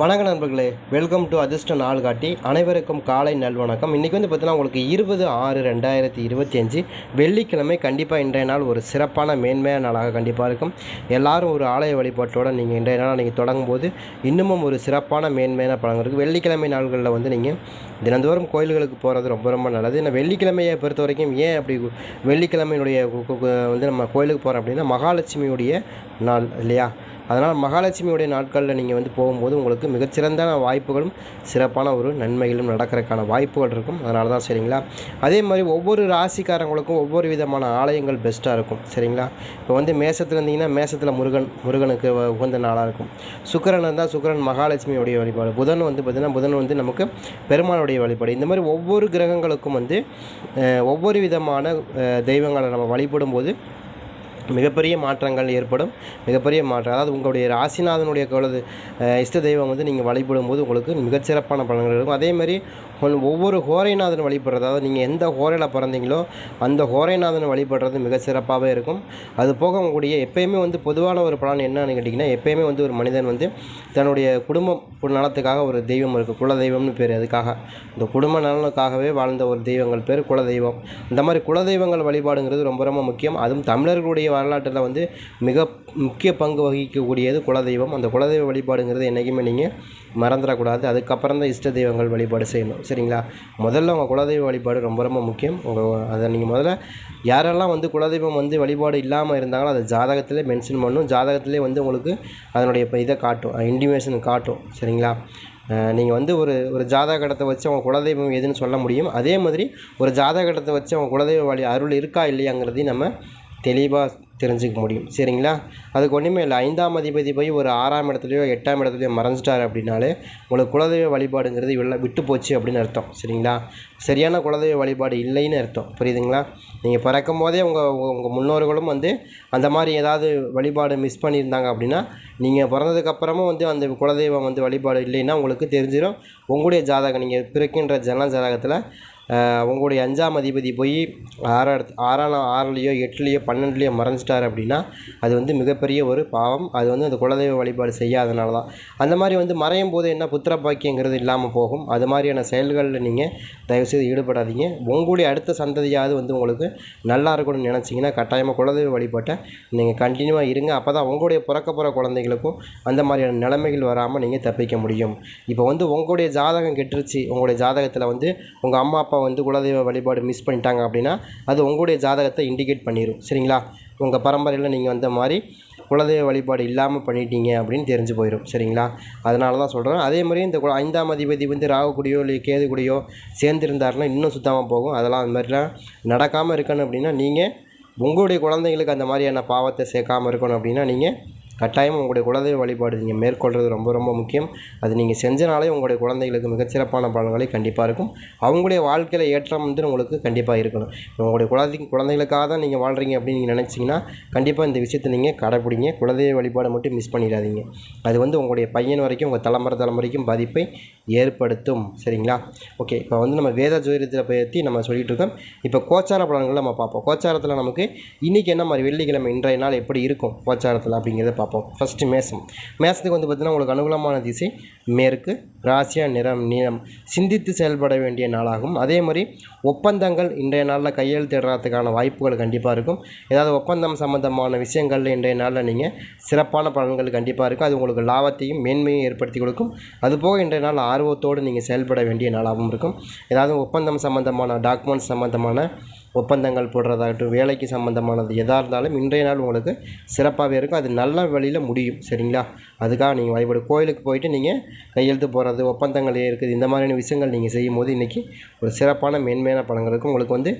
வணக்க நண்பர்களே welcome to அதிர்ஷ்ட நாள் காட்டி அனைவருக்கும் காலை நல்வணக்கம். இன்றைக்கி வந்து பார்த்தீங்கன்னா உங்களுக்கு இருபது ஆறு ரெண்டாயிரத்தி இருபத்தி அஞ்சு வெள்ளிக்கிழமை கண்டிப்பாக இன்றைய நாள் ஒரு சிறப்பான மேன்மையான நாளாக கண்டிப்பாக இருக்கும். எல்லாரும் ஒரு ஆலய வழிபாட்டோடு நீங்கள் இன்றைய நாள் நீங்கள் தொடங்கும் போது இன்னமும் ஒரு சிறப்பான மேன்மையான பழங்கள் இருக்குது வெள்ளிக்கிழமை நாள்களில் வந்து நீங்கள் தினந்தோறும் கோயில்களுக்கு போகிறது ரொம்ப ரொம்ப நல்லது. ஏன்னா வெள்ளிக்கிழமையை பொறுத்த வரைக்கும் ஏன் அப்படி வெள்ளிக்கிழமையினுடைய வந்து நம்ம கோயிலுக்கு போகிறோம் அப்படின்னா மகாலட்சுமியுடைய நாள் இல்லையா? அதனால் மகாலட்சுமியுடைய நாட்களில் நீங்கள் வந்து போகும்போது உங்களுக்கு மிகச்சிறந்த வாய்ப்புகளும் சிறப்பான ஒரு நன்மைகளும் நடக்கிறதுக்கான வாய்ப்புகள் இருக்கும். அதனால தான் சரிங்களா? அதே மாதிரி ஒவ்வொரு ராசிக்காரங்களுக்கும் ஒவ்வொரு விதமான ஆலயங்கள் பெஸ்ட்டாக இருக்கும். சரிங்களா? இப்போ வந்து மேசத்தில் இருந்தீங்கன்னா மேசத்தில் முருகன் முருகனுக்கு வ- உகந்த நாளாக இருக்கும். சுக்கரன் இருந்தால் சுக்கரன் மகாலட்சுமியுடைய வழிபாடு. புதன் வந்து பார்த்திங்கன்னா புதன் வந்து நமக்கு பெருமாளுடைய வழிபாடு. இந்த மாதிரி ஒவ்வொரு கிரகங்களுக்கும் வந்து ஒவ்வொரு விதமான தெய்வங்களை நம்ம வழிபடும் போது மிகப்பெரிய மாற்றங்கள் ஏற்படும். மிகப்பெரிய மாற்றம். அதாவது உங்களுடைய ராசிநாதனுடைய குலது இஷ்ட தெய்வம் வந்து நீங்கள் வழிபடும் போது உங்களுக்கு மிகச்சிறப்பான பலன்கள் இருக்கும். அதேமாதிரி ஒவ்வொரு ஹோரைநாதன் வழிபடுறது அதாவது நீங்கள் எந்த ஹோரையில் பிறந்தீங்களோ அந்த ஹோரைநாதன் வழிபடுறது மிக சிறப்பாகவே இருக்கும். அது போக உங்களுடைய எப்பயுமே வந்து பொதுவான ஒரு பலன் என்னன்னு கேட்டிங்கன்னா எப்பயுமே வந்து ஒரு மனிதன் வந்து தன்னுடைய குடும்பம் நலத்துக்காக ஒரு தெய்வம் இருக்குது குல தெய்வம்னு பேர் அதுக்காக. இந்த குடும்ப நலனுக்காகவே வாழ்ந்த ஒரு தெய்வங்கள் பேர் குலதெய்வம். இந்த மாதிரி குலதெய்வங்கள் வழிபாடுங்கிறது ரொம்ப ரொம்ப முக்கியம். அதுவும் தமிழர்களுடைய வரலாற்றில் வந்து மிக முக்கிய பங்கு வகிக்கக்கூடியது குலதெய்வம். அந்த குலதெய்வ வழிபாடுங்கிறது என்றைக்குமே நீங்கள் மறந்துடக்கூடாது. அதுக்கப்புறம் தான் இஷ்ட தெய்வங்கள் வழிபாடு செய்யணும். சரிங்களா? முதல்ல உங்கள் குலதெய்வ வழிபாடு ரொம்ப ரொம்ப முக்கியம். உங்கள் அதை நீங்கள் முதல்ல யாரெல்லாம் வந்து குலதெய்வம் வந்து வழிபாடு இல்லாமல் இருந்தாங்களோ அதை ஜாதகத்திலே மென்ஷன் பண்ணும். ஜாதகத்திலே வந்து உங்களுக்கு அதனுடைய இப்போ இதை காட்டும். இன்டிமேஷன் காட்டும். சரிங்களா? நீங்கள் வந்து ஒரு ஒரு ஜாதகத்தை வச்சு அவங்க குலதெய்வம் எதுன்னு சொல்ல முடியும். அதே மாதிரி ஒரு ஜாதகத்தை வச்சு அவங்க குலதெய்வ வழி அருள் இருக்கா இல்லையாங்கிறதையும் நம்ம தெளிவாக தெரிஞ்சுக்க முடியும். சரிங்களா? அதுக்கு ஒன்றுமே இல்லை. ஐந்தாம் அதிபதி போய் ஒரு ஆறாம் இடத்துலையோ எட்டாம் இடத்துலையோ மறைஞ்சிட்டார் அப்படின்னாலே உங்களுக்கு குலதெய்வ வழிபாடுங்கிறது வெளில விட்டு போச்சு அப்படின்னு அர்த்தம். சரிங்களா? சரியான குலதெய்வ வழிபாடு இல்லைன்னு அர்த்தம். புரியுதுங்களா? நீங்கள் பிறக்கும் போதே உங்கள் உங்கள் முன்னோர்களும் வந்து அந்த மாதிரி ஏதாவது வழிபாடு மிஸ் பண்ணியிருந்தாங்க அப்படின்னா நீங்கள் பிறந்ததுக்கப்புறமும் வந்து அந்த குலதெய்வம் வந்து வழிபாடு இல்லைன்னா உங்களுக்கு தெரிஞ்சிடும் உங்களுடைய ஜாதகம் நீங்கள் பிறக்கின்ற ஜன ஜாதகத்தில் உங்களுடைய அஞ்சாம் அதிபதி போய் ஆறா இடத்து ஆறாம் ஆறுலேயோ எட்டுலேயோ பன்னெண்டுலேயோ மறைஞ்சிட்டார் அப்படின்னா அது வந்து மிகப்பெரிய ஒரு பாவம். அது வந்து அந்த குலதெய்வ வழிபாடு செய்யாதனால தான். அந்த மாதிரி வந்து மறையும் போது என்ன புத்திர பாக்கியங்கிறது இல்லாமல் போகும். அது மாதிரியான செயல்களில் நீங்கள் தயவுசெய்து ஈடுபடாதீங்க. உங்களுடைய அடுத்த சந்ததியாவது வந்து உங்களுக்கு நல்லா இருக்கணும்னு நினச்சிங்கன்னா கட்டாயமாக குலதெய்வ வழிபாட்டை நீங்கள் கண்டினியூவாக இருங்க. அப்போ தான் உங்களுடைய பிறக்க போகிற குழந்தைகளுக்கும் அந்த மாதிரியான நிலைமைகள் வராமல் நீங்கள் தப்பிக்க முடியும். இப்போ வந்து உங்களுடைய ஜாதகம் கெட்டுருச்சு. உங்களுடைய ஜாதகத்தில் வந்து உங்கள் அம்மா அப்பா வந்து குலதெய்வ வழிபாடு மிஸ் பண்ணிட்டாங்க அப்படின்னா அது உங்களுடைய ஜாதகத்தை இண்டிகேட் பண்ணிடும் சரிங்களா? உங்கள் பரம்பரையில் நீங்கள் வந்த மாதிரி குலதெய்வ வழிபாடு இல்லாமல் பண்ணிட்டீங்க அப்படின்னு தெரிஞ்சு போயிடும் சரிங்களா? அதனால தான் சொல்கிறேன் அதே மாதிரி இந்த கு- ஐந்தாம் அதிபதி வந்து ராகு கூடயோ இல்லை கேது கூடயோ சேர்ந்துருந்தாருன்னா இன்னும் சுத்தமாக போகும். அதெல்லாம் அது மாதிரிலாம் நடக்காமல் இருக்கணும் அப்படின்னா நீங்கள் உங்களுடைய குழந்தைங்களுக்கு அந்த மாதிரியான பாவத்தை சேர்க்காமல் இருக்கணும் அப்படின்னா நீங்கள் கட்டாயம் உங்களுடைய குலதெய்வ வழிபாடு நீங்கள் மேற்கொள்கிறது ரொம்ப ரொம்ப முக்கியம். அது நீங்கள் செஞ்சனாலே உங்களுடைய குழந்தைகளுக்கு மிகச்சிறப்பான பலன்களை கண்டிப்பாக இருக்கும். அவங்களுடைய வாழ்க்கையில் ஏற்றம் வந்து உங்களுக்கு கண்டிப்பாக இருக்கணும். இப்போ உங்களுடைய குழந்தை குழந்தைகளுக்காக தான் நீங்கள் வாழ்கிறீங்க அப்படின்னு நீங்கள் நினச்சிங்கன்னா கண்டிப்பாக இந்த விஷயத்தை நீங்கள் கடைப்பிடிங்க. குலதெய்வ வழிபாடை மட்டும் மிஸ் பண்ணிடாதீங்க. அது வந்து உங்களுடைய பையன் வரைக்கும் உங்கள் தலைமுறை தலைமுறைக்கும் பாதிப்பை ஏற்படுத்தும். சரிங்களா? ஓகே இப்போ வந்து நம்ம வேத ஜோதிடத்தை பற்றி நம்ம சொல்லிகிட்டு இருக்கோம் இப்போ கோச்சார பலன்களை நம்ம பார்ப்போம். கோச்சாரத்தில் நமக்கு இன்றைக்கி என்ன மாதிரி வெள்ளிக்கிழமை இன்றைய நாள் எப்படி இருக்கும் கோச்சாரத்தில் அப்படிங்கிறத பார்ப்போம். ஃபஸ்ட்டு மேசம். மேசத்துக்கு வந்து பார்த்திங்கன்னா உங்களுக்கு அனுகூலமான திசை மேற்கு ராசியா நிறம் நீளம். சிந்தித்து செயல்பட வேண்டிய நாளாகும். அதே மாதிரி ஒப்பந்தங்கள் இன்றைய நாளில் கையெழுத்திடுறதுக்கான வாய்ப்புகள் கண்டிப்பாக இருக்கும். ஏதாவது ஒப்பந்தம் சம்மந்தமான விஷயங்களில் இன்றைய நாளில் நீங்கள் சிறப்பான பலன்கள் கண்டிப்பாக இருக்கும். அது உங்களுக்கு லாபத்தையும் மேன்மையும் ஏற்படுத்தி கொடுக்கும். அதுபோக இன்றைய நாள் ஆர்வத்தோடு நீங்கள் செயல்பட வேண்டிய நாளாகவும் இருக்கும். ஏதாவது ஒப்பந்தம் சம்மந்தமான டாக்குமெண்ட்ஸ் சம்மந்தமான ஒப்பந்தங்கள் போடுறதாகட்டும் வேலைக்கு சம்மந்தமானது எதாக இருந்தாலும் இன்றைய நாள் உங்களுக்கு சிறப்பாகவே இருக்கும். அது நல்ல வழியில் முடியும். சரிங்களா? அதுக்காக நீங்கள் வழிபாடு. கோயிலுக்கு போயிட்டு நீங்கள் கையெழுத்து போடுறது ஒப்பந்தங்கள் இருக்குது இந்த மாதிரியான விஷயங்கள் நீங்கள் செய்யும் போது இன்றைக்கி ஒரு சிறப்பான மேன்மையான பலன்கள் இருக்கும். உங்களுக்கு வந்து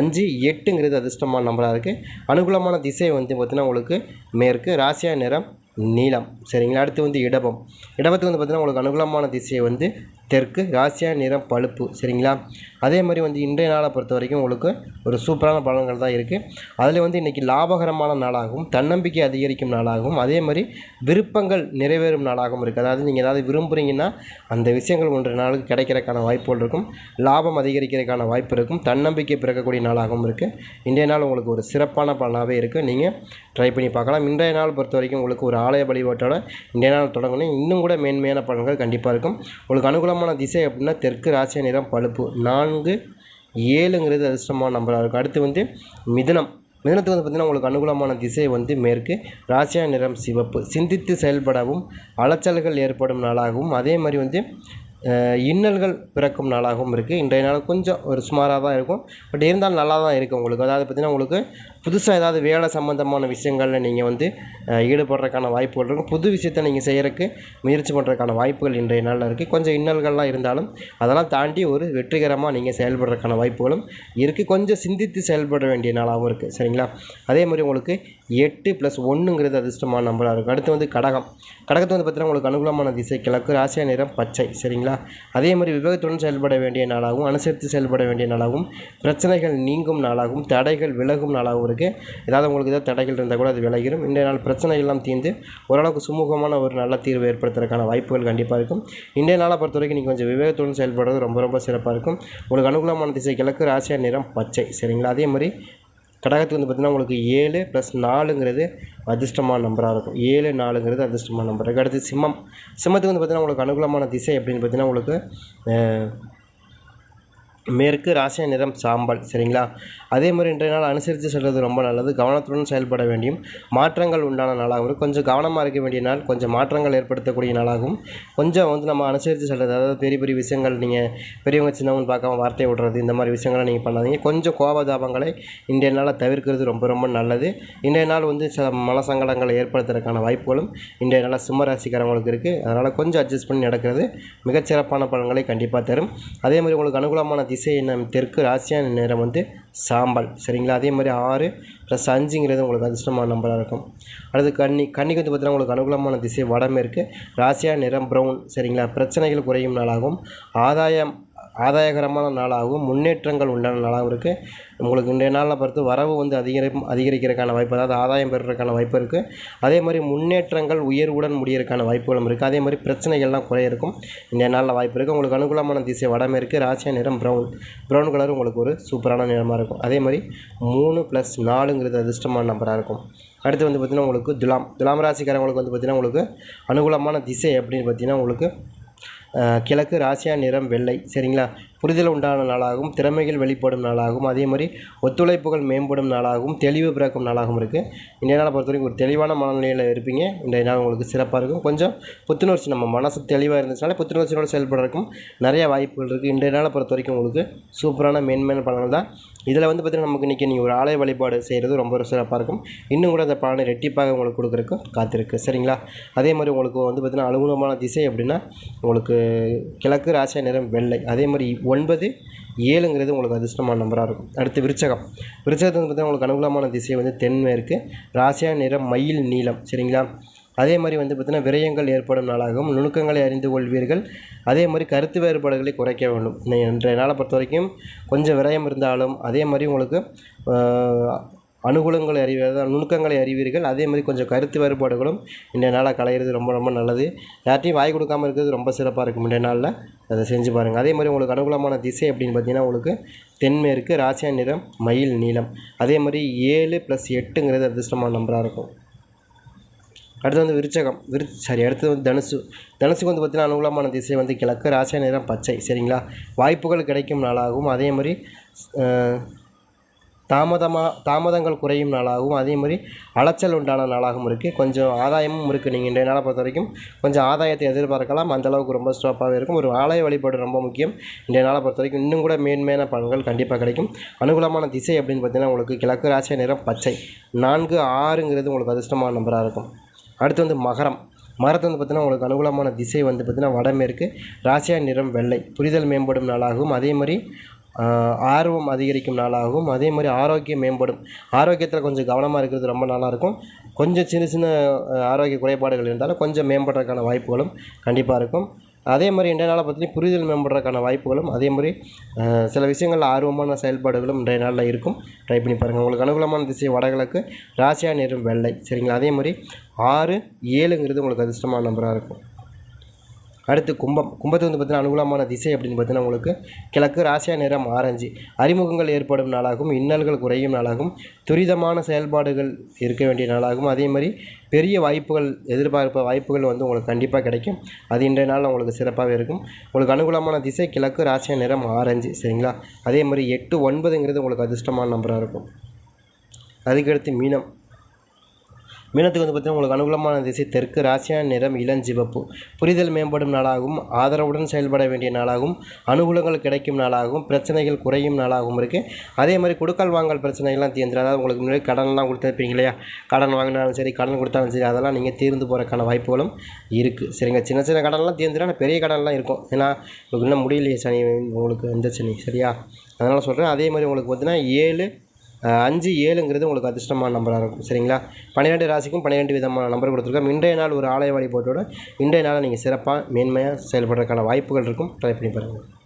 அஞ்சு எட்டுங்கிறது அதிர்ஷ்டமான நம்பராக இருக்குது அனுகூலமான திசை வந்து பார்த்திங்கன்னா உங்களுக்கு மேற்கு ராசியா நிறம் நீளம் சரிங்களா? அடுத்து வந்து இடபம். இடபத்துக்கு வந்து பார்த்திங்கன்னா உங்களுக்கு அனுகூலமான திசையை வந்து தெற்கு ராசியா நிறம் பழுப்பு சரிங்களா? அதே மாதிரி வந்து இன்றைய நாளை பொறுத்த வரைக்கும் உங்களுக்கு ஒரு சூப்பரான பலன்கள் தான் இருக்குது அதில் வந்து இன்றைக்கி லாபகரமான நாளாகவும் தன்னம்பிக்கை அதிகரிக்கும் நாளாகவும் அதே மாதிரி விருப்பங்கள் நிறைவேறும் நாளாகவும் இருக்குது அதாவது நீங்கள் ஏதாவது விரும்புகிறீங்கன்னா அந்த விஷயங்கள் ஒன்று நாளுக்கு கிடைக்கிறதுக்கான வாய்ப்புகள் இருக்கும். லாபம் அதிகரிக்கிறதுக்கான வாய்ப்பு இருக்கும். தன்னம்பிக்கை பிறக்கக்கூடிய நாளாகவும் இருக்குது இன்றைய நாள் உங்களுக்கு ஒரு சிறப்பான பலனாகவே இருக்குது நீங்கள் ட்ரை பண்ணி பார்க்கலாம். இன்றைய நாள் பொறுத்த வரைக்கும் உங்களுக்கு ஒரு ஆலய வழிபாட்டோட இன்றைய நாள் தொடங்கணும். இன்னும் கூட மேன்மையான பலன்கள் கண்டிப்பாக இருக்கும். உங்களுக்கு அனுகூலம் அதிர்ஷ்டமான திசை அப்படின்னா தெற்கு ராசிய நிறம் பழுப்பு. நான்கு ஏழுங்கிறது அதிர்ஷ்டமான நம்பராக இருக்கும். அடுத்து வந்து மிதனம். மிதனத்துக்கு வந்து பார்த்திங்கன்னா உங்களுக்கு அனுகூலமான திசை வந்து மேற்கு ராசியா நிறம் சிவப்பு. சிந்தித்து செயல்படவும் அலைச்சல்கள் ஏற்படும் நாளாகவும் அதே மாதிரி வந்து இன்னல்கள் பிறக்கும் நாளாகவும் இருக்குது இன்றைய நாள் கொஞ்சம் ஒரு சுமாராக தான் இருக்கும். பட் இருந்தாலும் நல்லா தான் இருக்குது உங்களுக்கு. அதாவது பார்த்திங்கன்னா உங்களுக்கு புதுசாக ஏதாவது வேலை சம்மந்தமான விஷயங்களில் நீங்கள் வந்து ஈடுபடுறதுக்கான வாய்ப்புகள் இருக்கும் புது விஷயத்தை நீங்கள் செய்கிறதுக்கு முயற்சி பண்ணுறதுக்கான வாய்ப்புகள் இன்றைய நாளில் இருக்குது கொஞ்சம் இன்னல்கள்லாம் இருந்தாலும் அதெல்லாம் தாண்டி ஒரு வெற்றிகரமாக நீங்கள் செயல்படுறதுக்கான வாய்ப்புகளும் இருக்குது கொஞ்சம் சிந்தித்து செயல்பட வேண்டிய நாளாகவும் இருக்குது சரிங்களா? அதே மாதிரி உங்களுக்கு எட்டு ப்ளஸ் ஒன்றுங்கிறது அதிர்ஷ்டமான நம்பராக இருக்கும் அடுத்து வந்து கடகம். கடகத்தை வந்து பார்த்தீங்கன்னா உங்களுக்கு அனுகூலமான திசை கிழக்கு ராசியா நிறம் பச்சை. சரிங்களா? அதே மாதிரி விவேகத்துடன் செயல்பட வேண்டிய நாளாகவும் அனுசரித்து செயல்பட வேண்டிய நாளாகவும் பிரச்சனைகள் நீங்கும் நாளாகவும் தடைகள் விலகும் நாளாகவும் இருக்குது ஏதாவது உங்களுக்கு ஏதாவது தடைகள் இருந்தால் கூட அது விலகிடும் இன்றைய நாள் பிரச்சனைகள்லாம் தீர்ந்து ஓரளவுக்கு சுமூகமான ஒரு நல்ல தீர்வு ஏற்படுத்துறதுக்கான வாய்ப்புகள் கண்டிப்பாக இருக்கும். இன்றைய நாளை பொறுத்த வரைக்கும் நீங்கள் கொஞ்சம் விவேகத்துடன் செயல்படுறது ரொம்ப ரொம்ப சிறப்பாக இருக்கும். உங்களுக்கு அனுகூலமான திசை கிழக்கு ராசியா நிறம் பச்சை. சரிங்களா? அதே மாதிரி கடகத்துக்கு வந்து பார்த்திங்கன்னா உங்களுக்கு ஏழு ப்ளஸ் நாலுங்கிறது அதிர்ஷ்டமான நம்பராக இருக்கும். ஏழு நாலுங்கிறது அதிர்ஷ்டமான நம்பர். இருக்கு அடுத்து சிம்மம். சிம்மத்துக்கு வந்து பார்த்திங்கன்னா உங்களுக்கு அனுகூலமான திசை அப்படின்னு பார்த்தீங்கன்னா உங்களுக்கு மேற்கு ராசிய நிறம் சாம்பல் சரிங்களா? அதே மாதிரி இன்றைய நாள் அனுசரித்து செல்வது ரொம்ப நல்லது. கவனத்துடன் செயல்பட வேண்டியும் மாற்றங்கள் உண்டான நாளாகவும் இருக்கும். கொஞ்சம் கவனமாக இருக்க வேண்டிய நாள் கொஞ்சம் மாற்றங்கள் ஏற்படுத்தக்கூடிய நாளாகவும் கொஞ்சம் வந்து நம்ம அனுசரித்து செல்வது அதாவது பெரிய பெரிய விஷயங்கள் நீங்கள் பெரியவங்க சின்னவங்க பார்க்காம வார்த்தை விடுறது இந்த மாதிரி விஷயங்களை நீங்கள் பண்ணாதீங்க. கொஞ்சம் கோபதாபங்களை இன்றைய நாளில் தவிர்க்கிறது ரொம்ப ரொம்ப நல்லது. இன்றைய நாள் வந்து சில மனசங்கடங்களை ஏற்படுத்துறதுக்கான வாய்ப்புகளும் இன்றைய நாளில் சிம்மராசிக்காரவங்களுக்கு இருக்குது அதனால் கொஞ்சம் அட்ஜஸ்ட் பண்ணி நடக்கிறது மிகச்சிறப்பான பலன்களை கண்டிப்பாக தரும். அதே மாதிரி உங்களுக்கு அனுகூலமான திசை என்ன தெற்கு ராசியான நேரம் வந்து சாம்பல் சரிங்களா? அதே மாதிரி ஆறு ப்ளஸ் அஞ்சுங்கிறது உங்களுக்கு அதிர்ஷ்டமான நம்பராக இருக்கும். அடுத்து கன்னி கன்னிக்கு வந்து பார்த்தீங்கன்னா உங்களுக்கு அனுகூலமான திசை வடமேற்கு ராசியான நிறம் ப்ரௌன் சரிங்களா? பிரச்சனைகள் குறையும் நாளாகும். ஆதாயம் ஆதாயகரமான நாளாகவும் முன்னேற்றங்கள் உண்டான நாளாகவும் இருக்குது உங்களுக்கு இன்றைய நாளில் பொறுத்து வரவு வந்து அதிகரி அதிகரிக்கிறதுக்கான வாய்ப்பு அதாவது ஆதாயம் பெறுறதுக்கான வாய்ப்பு இருக்குது அதே மாதிரி முன்னேற்றங்கள் உயர்வுடன் முடியறதுக்கான வாய்ப்புகளும் இருக்குது அதே மாதிரி பிரச்சனைகள்லாம் குறைய இருக்கும். இன்றைய நாளில் வாய்ப்பு இருக்குது உங்களுக்கு அனுகூலமான திசை வடமேற்கு ராசியா நிறம் ப்ரௌன் ப்ரௌன் கலர் உங்களுக்கு ஒரு சூப்பரான நிறமாக இருக்கும். அதே மாதிரி மூணு ப்ளஸ் நாலுங்கிறது அதிர்ஷ்டமான நம்பராக இருக்கும். அடுத்து வந்து பார்த்திங்கன்னா உங்களுக்கு துலாம். துலாம் ராசிக்காரங்களுக்கு வந்து பார்த்திங்கன்னா உங்களுக்கு அனுகூலமான திசை அப்படின்னு பார்த்தீங்கன்னா உங்களுக்கு கிழக்கு ராசியா நிறம் வெள்ளை. சரிங்களா? புரிதல் உண்டான நாளாகவும் திறமைகள் வெளிப்படும் நாளாகவும் அதே மாதிரி ஒத்துழைப்புகள் மேம்படும் நாளாகவும் தெளிவு பிறக்கும் நாளாகவும் இருக்குது இன்றைய நாளை பொறுத்த வரைக்கும் ஒரு தெளிவான மனநிலையில் இருப்பீங்க. இந்த நாள் உங்களுக்கு சிறப்பாக இருக்கும். கொஞ்சம் புத்துணர்ச்சி நம்ம மனசு தெளிவாக இருந்துச்சுனால புத்துணர்ச்சியோடு செயல்படுறதுக்கும் நிறைய வாய்ப்புகள் இருக்குது இன்றைய நாளை பொறுத்த வரைக்கும் உங்களுக்கு சூப்பரான மேன்மையான பலன்கள் தான். இதில் வந்து பார்த்திங்கன்னா நமக்கு இன்றைக்கி நீங்கள் ஒரு ஆலய வழிபாடு செய்கிறது ரொம்ப சிறப்பாக இருக்கும். இன்னும் கூட அந்த பலனை ரெட்டிப்பாக உங்களுக்கு கொடுக்குறக்கு காத்திருக்கு. சரிங்களா? அதே மாதிரி உங்களுக்கு வந்து பார்த்திங்கன்னா அலுவலகமான திசை அப்படின்னா உங்களுக்கு கிழக்கு ராசியா நிறம் வெள்ளை. அதே மாதிரி ஒன்பது ஏழுங்கிறது உங்களுக்கு அதிர்ஷ்டமான நம்பராக இருக்கும். அடுத்து விருச்சகம். விருச்சகத்தை வந்து பார்த்திங்கன்னா உங்களுக்கு அனுகூலமான திசை வந்து தென்மேற்கு. ராசியா நிறம் மயில் நீளம் சரிங்களா? அதே மாதிரி வந்து பார்த்திங்கன்னா விரயங்கள் ஏற்படும் நாளாகவும் நுணுக்கங்களை அறிந்து கொள்வீர்கள். அதே மாதிரி கருத்து வேறுபாடுகளை குறைக்க வேண்டும். இன்றைய நாளை பொறுத்த வரைக்கும் கொஞ்சம் விரயம் இருந்தாலும் அதே மாதிரி உங்களுக்கு அனுகூலங்களை அறிவ நுணுக்கங்களை அறிவீர்கள். அதே மாதிரி கொஞ்சம் கருத்து வேறுபாடுகளும் இன்றைய நாளாக களையிறது ரொம்ப ரொம்ப நல்லது. யார்ட்டையும் வாய் கொடுக்காம இருக்கிறது ரொம்ப சிறப்பாக இருக்கும் இன்றைய நாளில். அதை செஞ்சு பாருங்கள் அதே மாதிரி உங்களுக்கு அனுகூலமான திசை அப்படின்னு பார்த்தீங்கன்னா உங்களுக்கு தென்மேற்கு ராசியா நிறம் மயில் நீளம். அதே மாதிரி ஏழு ப்ளஸ் எட்டுங்கிறது அதிர்ஷ்டமான நம்பராக இருக்கும். அடுத்து வந்து விருச்சகம். விரு சாரி அடுத்து வந்து தனுசு. தனுசுக்கு வந்து பார்த்திங்கன்னா அனுகூலமான திசை வந்து கிழக்கு ராசியா நிறம் பச்சை. சரிங்களா? வாய்ப்புகள் கிடைக்கும் நாளாகவும். அதே மாதிரி தாமதமாக தாமதங்கள் குறையும் நாளாகவும் அதே மாதிரி அலைச்சல் உண்டான நாளாகவும் இருக்குது கொஞ்சம் ஆதாயமும் இருக்குது நீங்கள் இன்றைய நாளை பொறுத்த வரைக்கும். கொஞ்சம் ஆதாயத்தை எதிர்பார்க்கலாம். அந்தளவுக்கு ரொம்ப ஸ்டாப்பாகவே இருக்கும். ஒரு ஆலய வழிபாடு ரொம்ப முக்கியம். இன்றைய நாளை பொறுத்த வரைக்கும் இன்னும் கூட மேன்மையான பலன்கள் கண்டிப்பாக கிடைக்கும். அனுகூலமான திசை அப்படின்னு பார்த்தீங்கன்னா உங்களுக்கு கிழக்கு ராசியா நிறம் பச்சை. நான்கு ஆறுங்கிறது உங்களுக்கு அதிர்ஷ்டமான நம்பராக இருக்கும். அடுத்து வந்து மகரம். மரத்தை வந்து பார்த்தீங்கன்னா உங்களுக்கு அனுகூலமான திசை வந்து பார்த்திங்கன்னா வடமேற்கு. ராசியா நிறம் வெள்ளை. புரிதல் மேம்படும் நாளாகவும் அதே மாதிரி ஆர்வம் அதிகரிக்கும் நாளாகவும் அதே மாதிரி ஆரோக்கியம் மேம்படும். ஆரோக்கியத்தில் கொஞ்சம் கவனமாக இருக்கிறது ரொம்ப நல்லா இருக்கும் கொஞ்சம் சின்ன சின்ன ஆரோக்கிய குறைபாடுகள் இருந்தாலும் கொஞ்சம் மேம்படுறதுக்கான வாய்ப்புகளும் கண்டிப்பாக இருக்கும். அதே மாதிரி இன்றைய நாளை பற்றி புரிதல் மேம்படுறதுக்கான வாய்ப்புகளும் அதே மாதிரி சில விஷயங்களில் ஆர்வமான செயல்பாடுகளும் இன்றைய நாளில் இருக்கும். ட்ரை பண்ணி பாருங்கள் உங்களுக்கு அனுகூலமான திசை வடகிழக்கு ராசியா நிறம் வெள்ளை. சரிங்களா? அதே மாதிரி ஆறு ஏழுங்கிறது உங்களுக்கு அதிர்ஷ்டமான நம்பராக இருக்கும். அடுத்து கும்பம் கும்பத்து வந்து பார்த்தீங்கன்னா அனுகூலமான திசை அப்படின்னு பார்த்தீங்கன்னா உங்களுக்கு கிழக்கு ராசியா நிறம் ஆரஞ்சு. அறிமுகங்கள் ஏற்படும் நாளாகவும் இன்னல்கள் குறையும் நாளாகவும் துரிதமான செயல்பாடுகள் இருக்க வேண்டிய நாளாகவும் அதே மாதிரி பெரிய வாய்ப்புகள் எதிர்பார்ப்ப வாய்ப்புகள் வந்து உங்களுக்கு கண்டிப்பாக கிடைக்கும். அது இன்றைய நாள் உங்களுக்கு சிறப்பாகவே இருக்கும். உங்களுக்கு அனுகூலமான திசை கிழக்கு ராசியா நிறம் ஆரஞ்சு சரிங்களா? அதே மாதிரி எட்டு ஒன்பதுங்கிறது உங்களுக்கு அதிர்ஷ்டமான நம்பராக இருக்கும். அதுக்கடுத்து மீனம். மீனத்துக்கு வந்து பார்த்தீங்கன்னா உங்களுக்கு அனுகூலமான திசை தெற்கு ராசியான நிறம் இளஞ்சிவப்பு புரிதல் மேம்படும் நாளாகவும் ஆதரவுடன் செயல்பட வேண்டிய நாளாகவும் அனுகூலங்கள் கிடைக்கும் நாளாகவும் பிரச்சனைகள் குறையும் நாளாகவும் இருக்குது அதே மாதிரி கொடுக்கல் வாங்கல் பிரச்சனைகள்லாம் தீர்ந்துடும் அதாவது உங்களுக்கு முன்னாடி கடன்லாம் கொடுத்துருப்பீங்க இல்லையா? கடன் வாங்கினாலும் சரி கடன் கொடுத்தாலும் சரி அதெல்லாம் நீங்கள் தீர்ந்து போகிறக்கான வாய்ப்புகளும் இருக்குது சரிங்க சின்ன சின்ன கடன்லாம் தீர்ந்துடும் ஆனால் பெரிய கடன்லாம் இருக்கும். ஏன்னா உங்களுக்கு இன்னும் முடியலையே சனி உங்களுக்கு இந்த சனி சரியா? அதனால் சொல்கிறேன் அதே மாதிரி உங்களுக்கு பார்த்தீங்கன்னா ஏழு அஞ்சு ஏழுங்கிறது உங்களுக்கு அதிர்ஷ்டமான நம்பராக இருக்கும். சரிங்களா? பன்னிரெண்டு ராசிக்கும் பன்னிரெண்டு விதமான நம்பர் கொடுத்துருக்கோம் இன்றைய நாள் ஒரு ஆலய வழிபாட்டோட இன்றைய நாளை நீங்கள் சிறப்பாக மேன்மையாக செயல்படுறதுக்கான வாய்ப்புகள் இருக்கும். ட்ரை பண்ணி பாருங்கள்